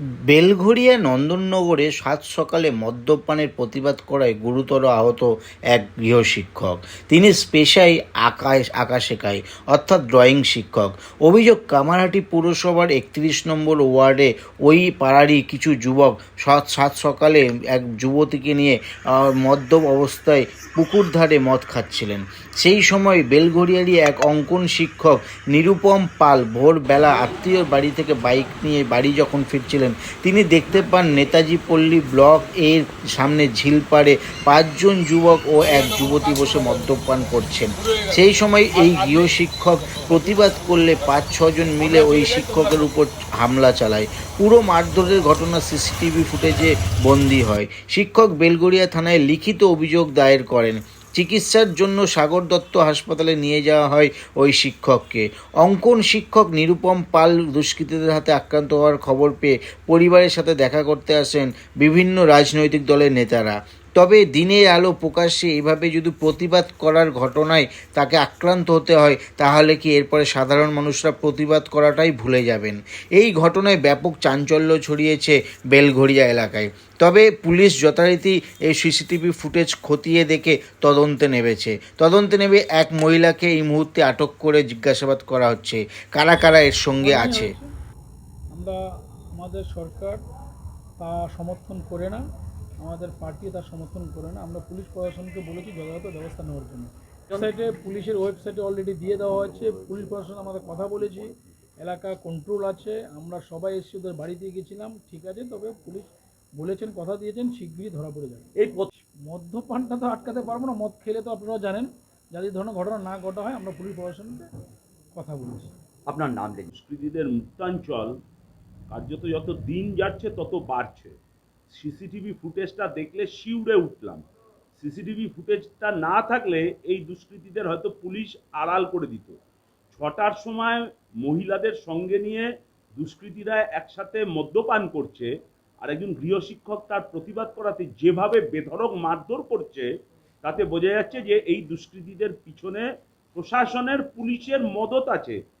বেলঘরিয়া নন্দননগরে সাত সকালে মদ্যপানের প্রতিবাদ করায় গুরুতর আহত এক গৃহশিক্ষক তিনি পেশায় আঁকা আঁকা শেখায় অর্থাৎ ড্রয়িং শিক্ষক। অভিযোগ, কামারহাটি পুরসভার একত্রিশ নম্বর ওয়ার্ডে ওই পাড়ারই কিছু যুবক সাত সাত সকালে এক যুবতীকে নিয়ে মদ্যপ অবস্থায় পুকুর ধারে মদ খাচ্ছিলেন। সেই সময় বেলঘরিয়ারই এক অঙ্কন শিক্ষক, নিরুপম পাল, ভোরবেলা আত্মীয়র বাড়ি থেকে বাইক নিয়ে বাড়ি যখন ফিরছিলেন তিনি দেখতে পান নেতাজি পল্লী ব্লক এর সামনে ঝিল পাড়ে পাঁচজন যুবক ও এক যুবতী বসে মদ্যপান করছেন। সেই সময় এই গৃহশিক্ষক প্রতিবাদ করলে পাঁচ ছজন মিলে ওই শিক্ষকের উপর হামলা চালায়। পুরো মারধরের ঘটনা সিসিটিভি ফুটেজে বন্দী হয়। শিক্ষক বেলগড়িয়া থানায় লিখিত অভিযোগ দায়ের করেন। চিকিৎসার জন্য সাগর দত্ত হাসপাতালে নিয়ে যাওয়া হয় ওই শিক্ষককে। অঙ্কন শিক্ষক নিরুপম পাল দুষ্কৃতীদের হাতে আক্রান্ত হওয়ার খবর পেয়ে পরিবারের সাথে দেখা করতে আসেন বিভিন্ন রাজনৈতিক দলের নেতারা। তবে দিনের আলো প্রকাশ্যে এভাবে যদি প্রতিবাদ করার ঘটনায় তাকে আক্রান্ত হতে হয়, তাহলে কি এরপরে সাধারণ মানুষরা প্রতিবাদ করাটাই ভুলে যাবেন? এই ঘটনায় ব্যাপক চাঞ্চল্য ছড়িয়েছে বেলঘড়িয়া এলাকায়। তবে পুলিশ যথারীতি এই সিসিটিভি ফুটেজ খতিয়ে দেখে তদন্তে নেমেছে। তদন্তে নেমে এক মহিলাকে এই মুহূর্তে আটক করে জিজ্ঞাসাবাদ করা হচ্ছে। কারা কারা এর সঙ্গে আছে? আমরা আমাদের সরকার তা সমর্থন করে না। আমাদের পার্টি তার সমর্থন করে না। আমরা পুলিশ প্রশাসনকে বলেছি যথাযথ ব্যবস্থা নেওয়ার জন্য। ওয়েবসাইটে পুলিশের ওয়েবসাইটে অলরেডি দিয়ে দেওয়া হয়েছে। পুলিশ প্রশাসন আমাদের কথা বলেছি। এলাকা কন্ট্রোল আছে। আমরা সবাই এসে ওদের বাড়িতে গেছিলাম। ঠিক আছে তবে পুলিশ বলেছেন কথা দিয়েছেন শিগগিরই ধরা পড়ে যাবে। এই পথ- মদ্যপানটা তো আটকাতে পারব না। মদ খেলে তো আপনারা জানেন যাদের ধরনের ঘটনা না ঘটা হয় আমরা পুলিশ প্রশাসনকে কথা বলেছি। আপনার নাম লেখুন। সংস্কৃতিদের মুক্তাঞ্চল কার্যত যত দিন যাচ্ছে তত বাড়ছে। সিসিটিভি ফুটেজটা দেখলে শিউরে উঠলাম। সিসিটিভি ফুটেজটা না থাকলে এই দুষ্কৃতীদের হয়তো পুলিশ আড়াল করে দিত। ছটার সময় মহিলাদের সঙ্গে নিয়ে দুষ্কৃতীরা একসাথে মদ্যপান করছে, আর একজন গৃহশিক্ষক তার প্রতিবাদ করাতে যেভাবে বেধড়ক মারধর করছে, তাতে বোঝা যাচ্ছে যে এই দুষ্কৃতীদের পিছনে প্রশাসনের পুলিশের মদত আছে।